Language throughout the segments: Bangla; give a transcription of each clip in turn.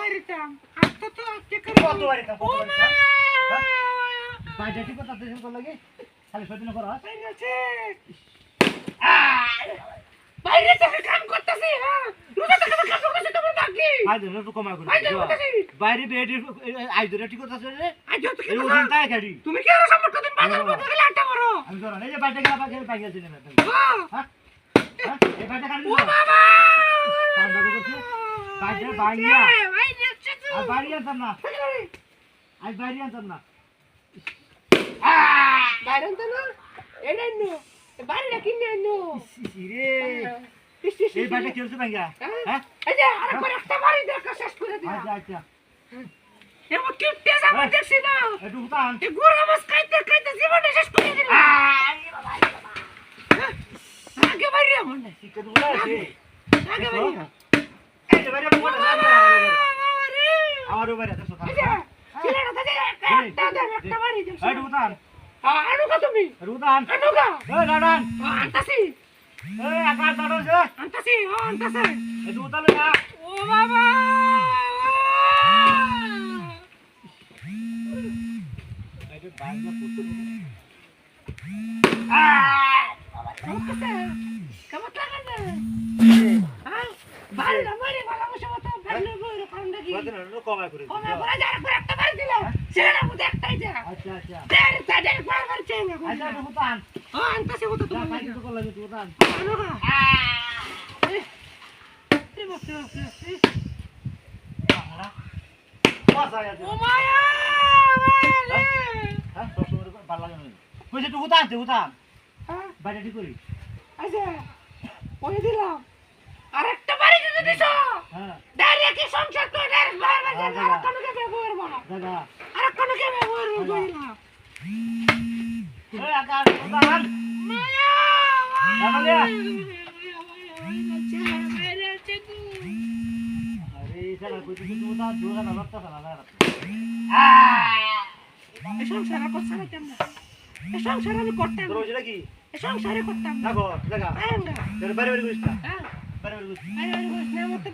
বাড়িতাম আর তো আজকে কত বাড়িতাম, কত বাড়িতাম? বাইরে ঠিক কথা তুই তোর লাগে খালি সদিন করো। বাইরে থেকে কাম করতেছি হ্যাঁ? রোজা থেকে তো কাম করতেছি তোমার বাকি বাইরে একটু কমাই করে বাইরে করতেছি। বাইরে বেড ঠিক কথা রে? আজ তো কি ওজন তাই গাড়ি। তুমি কি আর সম্পর্ক দিন বাজার মধ্যে গেলে আড্ডা করো। আমি ধরো এই যে বাইরে গেলা পাখি পাখি আছে না হ্যাঁ হ্যাঁ? হ্যাঁ? এই বাইরে ও বাবা! কাম বাইরে আর বাইরে আনতাম না। আজ বাইরে আনতাম না। বাইরে তো না? এটা নো বাইরে কিনে নো রে। এই বাইরে কি হচ্ছে ভাঙ্গা হ্যাঁ? এই যে আরেকবার একটা বাড়ি দেখা শেষ করে দিলাম। আচ্ছা আচ্ছা। এমন কি টেস আমার দেখছি না। একটু উঠান। এই গুড়া মাছ খাইতে খাইতে জীবনটা শেষ করে দিলাম আগে বাইরে আমার না। চিকেন উঠা আছে আগে বাইরে এই যে বাইরে উঠা আমার বাইরে দেখো একটা দেন একটা বাড়ি দেন একটু উঠান আনুকা তুমি? উঠান আনুকা এই দাঁড়ান আনতাছি। এই আকাশ দাঁড়ান যে। আনতাছি ও আনতাছে। একটু উঠান না ও বাবা! এই যে বাইরে পুত্র কেমন হ্যাঁ বাড়ি কারণটা কি কত না কমাই করে ও মা বড় যার করে একটা বাড়ি দিলাম ছেলেটা মধ্যে একটাই যা। আচ্ছা আচ্ছা। দেড় দেড় বার বার চেয়ে না আচ্ছা একটু উঠান ও আনতাছে ও তো যা তুমি পাইতে তো লাগে তুই উঠান আনুকা এ বাবা বাস আয়া ও মায়া মায়া হ্যাঁ সবসময় ভালো লাগে না। কইছে একটু উঠান তুই উঠান। হ্যাঁ। বাইরে ঠিক করি। আচ্ছা ওই দিলাম। আরেকটা বাড়ি যদি দিছ হ্যাঁ ডাইরেক্ট কি সংসার তো? ডাইরেক্ট হ্যাঁ, যা দাদা। আর কোনো কে ব্যবহার বলো দাদা। আর কোনো কে আকাশ মায়া দাদা আরে সারা দুগা না রক্ত সারা দাদা এই সংসার এই আমি করতাম। তোর না। হইছে এই সংসারে করতাম না। দেখো। দেখা বাইরে বাইরে করিস না। হ্যাঁ। বাইরে বাইরে করিস না। বাইরে বাইরে না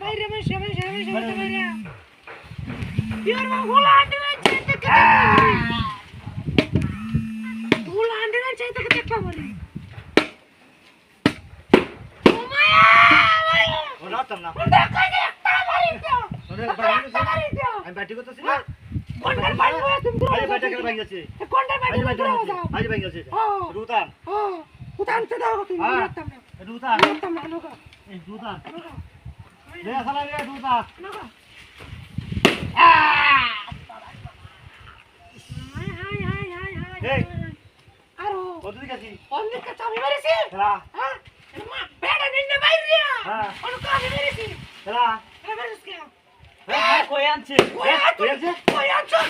আমি ব্যাটি করতেছি না কোনটার বাড়ি বলে তুমি দূরে আরে ব্যাটা কেন ভাই গেছে কোনটার বাড়ি গেছে যাও ভাই গেছে হ্যাঁ। রুতান হ্যাঁ। কোথায় আনতে দাও তুমি হ্যাঁ। রুতান রুতান লোকা লে সালা রে রুতান কই আনছে কই আনছে কই আছো